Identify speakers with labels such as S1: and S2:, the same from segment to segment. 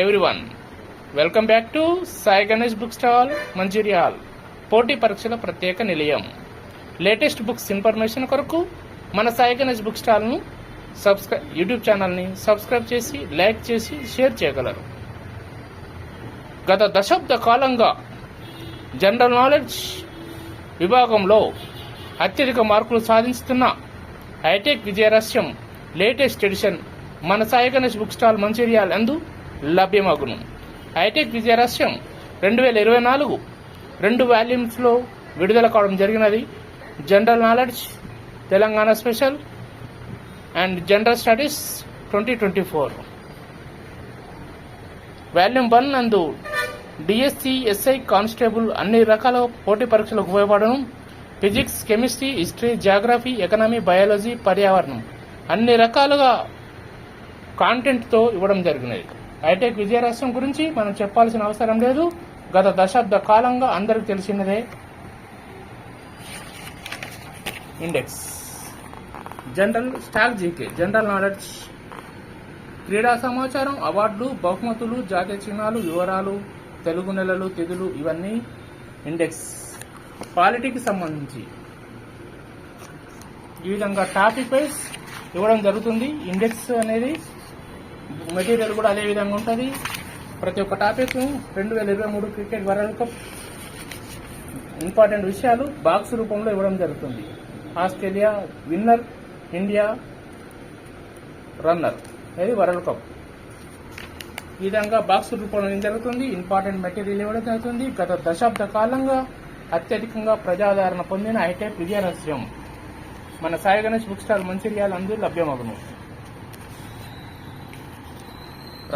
S1: Everyone welcome back to Sai Ganesh book stall Mancherial పోటీ పరీక్షల ప్రత్యేక నిలయం. లేటెస్ట్ బుక్స్ ఇన్ఫర్మేషన్ కొరకు మన సాయి గణేష్ బుక్ స్టాల్ను సబ్స్క్రై యూట్యూబ్ ఛానల్ని సబ్స్క్రైబ్ చేసి లైక్ చేసి షేర్ చేయగలరు. గత దశాబ్ద కాలంగా జనరల్ నాలెడ్జ్ విభాగంలో అత్యధిక మార్కులు సాధిస్తున్న హైటెక్ విజయరహస్యం లేటెస్ట్ ఎడిషన్ మన సాయి గణేష్ బుక్ స్టాల్ మంచిర్యాల్ అందు లభ్యమగును. హైటెక్ విజయరహస్యం రెండు వేల ఇరవై నాలుగు రెండు వాల్యూమ్స్లో విడుదల కావడం జరిగినది. General knowledge Telangana special and general studies twenty twenty four. Volume one నందు డిఎస్సి ఎస్ఐ కానిస్టేబుల్ అన్ని రకాల పోటీ పరీక్షలకు ఉపయోగపడను. Physics chemistry history geography economy biology పర్యావరణం అన్ని రకాలుగా కాంటెంట్తో ఇవ్వడం జరిగినది. హైటెక్ విజయరాష్ట్రం గురించి మనం చెప్పాల్సిన అవసరం లేదు. గత దశాబ్ద కాలంగా అందరికి తెలిసినదే index. General static GK general knowledge క్రీడా సమాచారం అవార్డులు బహుమతులు జాతీయ చిహ్నాలు వివరాలు తెలుగు నెలలు తిథులు ఇవన్నీ ఇండెక్స్. పాలిటీకి సంబంధించి ఈ విధంగా టాపిక్ వైజ్ ఇవ్వడం జరుగుతుంది. ఇండెక్స్ అనేది మెటీరియల్ కూడా అదే విధంగా ఉంటుంది. ప్రతి ఒక్క టాపిక్ రెండు వేల ఇరవై మూడు క్రికెట్ వరల్డ్ కప్ ఇంపార్టెంట్ విషయాలు బాక్స్ రూపంలో ఇవ్వడం జరుగుతుంది. Australia winner India runner. ఇది వరల్డ్ కప్ ఈ విధంగా బాక్స్ రూపంలో జరుగుతుంది? ఇంపార్టెంట్ మెటీరియల్ ఇవ్వడం జరుగుతుంది. గత దశాబ్ద కాలంగా అత్యధికంగా ప్రజాదరణ పొందిన హైటెక్ విజయరహస్యం మన సాయి గణేష్ బుక్ స్టాల్ మంచిర్యాల అందరూ లభ్యమగును.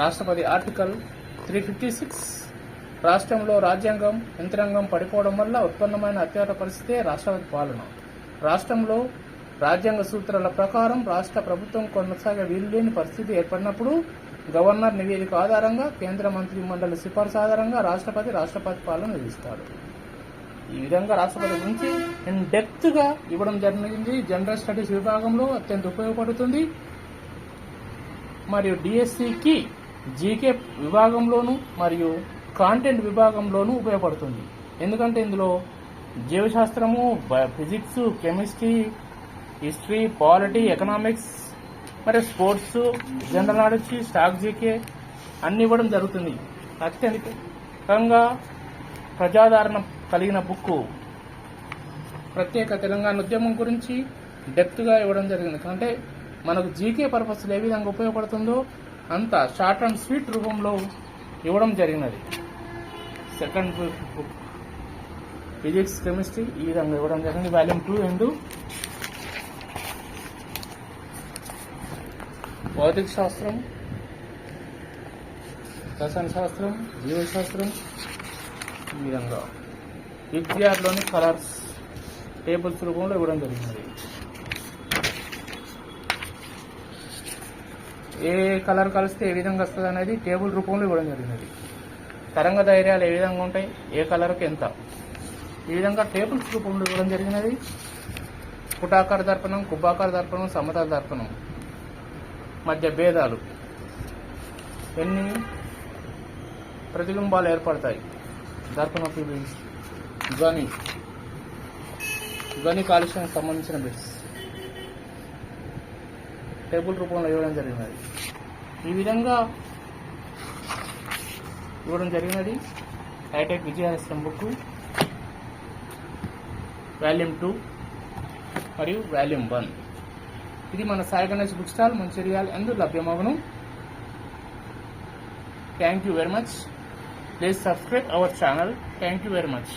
S1: రాష్ట్రపతి ఆర్టికల్ త్రీ ఫిఫ్టీ సిక్స్ రాష్ట్రంలో రాజ్యాంగం యంత్రాంగం పడిపోవడం వల్ల ఉత్పన్నమైన అత్యవసర పరిస్థితే రాష్ట్రపతి పాలన. రాష్ట్రంలో రాజ్యాంగ సూత్రాల ప్రకారం రాష్ట్ర ప్రభుత్వం కొనసాగే వీలులేని పరిస్థితి ఏర్పడినప్పుడు గవర్నర్ నివేదిక ఆధారంగా కేంద్ర మంత్రి మండలి సిఫార్సు ఆధారంగా రాష్ట్రపతి రాష్ట్రపతి పాలన విధిస్తాడు ఈ విధంగా రాష్ట్రపతి గురించి ఇన్ డెప్త్గా ఇవ్వడం జరిగింది. జనరల్ స్టడీస్ విభాగంలో అత్యంత ఉపయోగపడుతుంది. మరియు డిఎస్సికి జీకే విభాగంలోను మరియు కాంటెంట్ విభాగంలోనూ ఉపయోగపడుతుంది. ఎందుకంటే ఇందులో జీవశాస్త్రము బ- physics chemistry history polity economics మరియు sports general knowledge static GK అన్ని ఇవ్వడం జరుగుతుంది. అత్యధికంగా ప్రజాదరణ కలిగిన బుక్ ప్రత్యేక తెలంగాణ ఉద్యమం గురించి డెప్త్గా ఇవ్వడం జరిగింది. అంటే మనకు జీకే పర్పస్లు ఏ విధంగా ఉపయోగపడుతుందో అంత షార్ట్ అండ్ స్వీట్ రూపంలో ఇవ్వడం జరిగినది. సెకండ్ బుక్ ఫిజిక్స్ కెమిస్ట్రీ ఈ విధంగా ఇవ్వడం జరిగింది. వాల్యూమ్ టూ ఎండు భౌతిక శాస్త్రం రసాయన శాస్త్రం జీవశాస్త్రం ఈ విధంగా. విద్యార్థిలోని కలర్స్ టేబుల్స్ రూపంలో ఇవ్వడం జరిగింది ఏ కలర్ కలిస్తే ఏ విధంగా వస్తుంది అనేది టేబుల్ రూపంలో ఇవ్వడం జరిగినది. తరంగ ధైర్యాలు ఏ విధంగా ఉంటాయి ఏ కలర్కి ఎంత. ఈ విధంగా టేబుల్స్ రూపంలో ఇవ్వడం జరిగినది. పుటాకార దర్పణం కుబ్బాకార దర్పణం సమతల దర్పణం. మధ్య భేదాలు. ఎన్ని ప్రతిబింబాలు ఏర్పడతాయి? దర్పణ ఫీలింగ్స్ ధ్వని. ధ్వని కాలుష్యానికి సంబంధించిన బిట్స్ టేబుల్ రూపంలో ఇవ్వడం జరిగినది. ఈ విధంగా ఇవ్వడం జరిగినది. హైటెక్ విజయహస్తం బుక్ వాల్యూమ్ టూ మరియు వాల్యూమ్ వన్ ఇది మన సాయి గణేష్ బుక్ స్టాల్. మంచిర్యాల్ ఎందు లభ్యమగును. Thank you very much please subscribe our channel thank you very much